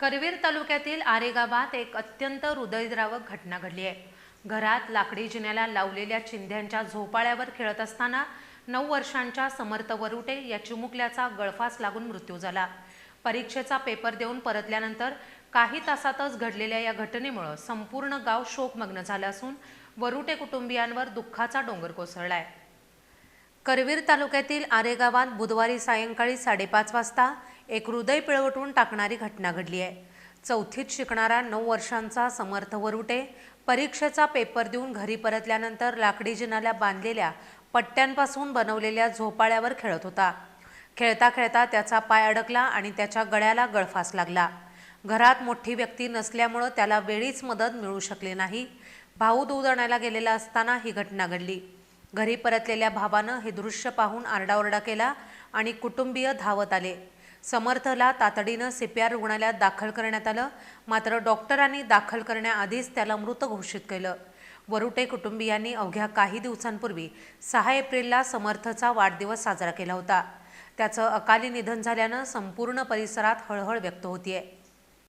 करवीर तालुक्यातील आरे गावात एक अत्यंत हृदयद्रावक घटना घडली आहे. घरात लाकडी जिन्याला लावलेल्या चिंध्यांच्या झोपाळ्यावर खेळत असताना नऊ वर्षांच्या समर्थ वरुटे या चिमुकल्याचा गळफास लागून मृत्यू झाला. परीक्षेचा पेपर देऊन परतल्यानंतर काही तासातच घडलेल्या या घटनेमुळं संपूर्ण गाव शोकमग्न झालं असून वरुटे कुटुंबियांवर दुःखाचा डोंगर कोसळलाय. करवीर तालुक्यातील आरे गावात बुधवारी सायंकाळी साडेपाच वाजता एक हृदय पिळवटून टाकणारी घटना घडली आहे. चौथीत शिकणारा नऊ वर्षांचा समर्थ वरुटे परीक्षेचा पेपर देऊन घरी परतल्यानंतर लाकडी जिनाला बांधलेल्या पट्ट्यांपासून बनवलेल्या झोपाळ्यावर खेळत होता. खेळता खेळता त्याचा पाय अडकला आणि त्याच्या गळ्याला गळफास लागला. घरात मोठी व्यक्ती नसल्यामुळं त्याला वेळीच मदत मिळू शकली नाही. भाऊ दूध आणायला गेलेला असताना ही घटना घडली. घरी परतलेल्या भावानं हे दृश्य पाहून आरडाओरडा केला आणि कुटुंबीय धावत आले. समर्थला तातडीनं सी पी आर रुग्णालयात दाखल करण्यात आलं. मात्र डॉक्टरांनी दाखल करण्याआधीच त्याला मृत घोषित केलं. वरुटे कुटुंबियांनी अवघ्या काही दिवसांपूर्वी सहा एप्रिलला समर्थचा वाढदिवस साजरा केला होता. त्याचं अकाली निधन झाल्यानं संपूर्ण परिसरात हळहळ व्यक्त होतीये.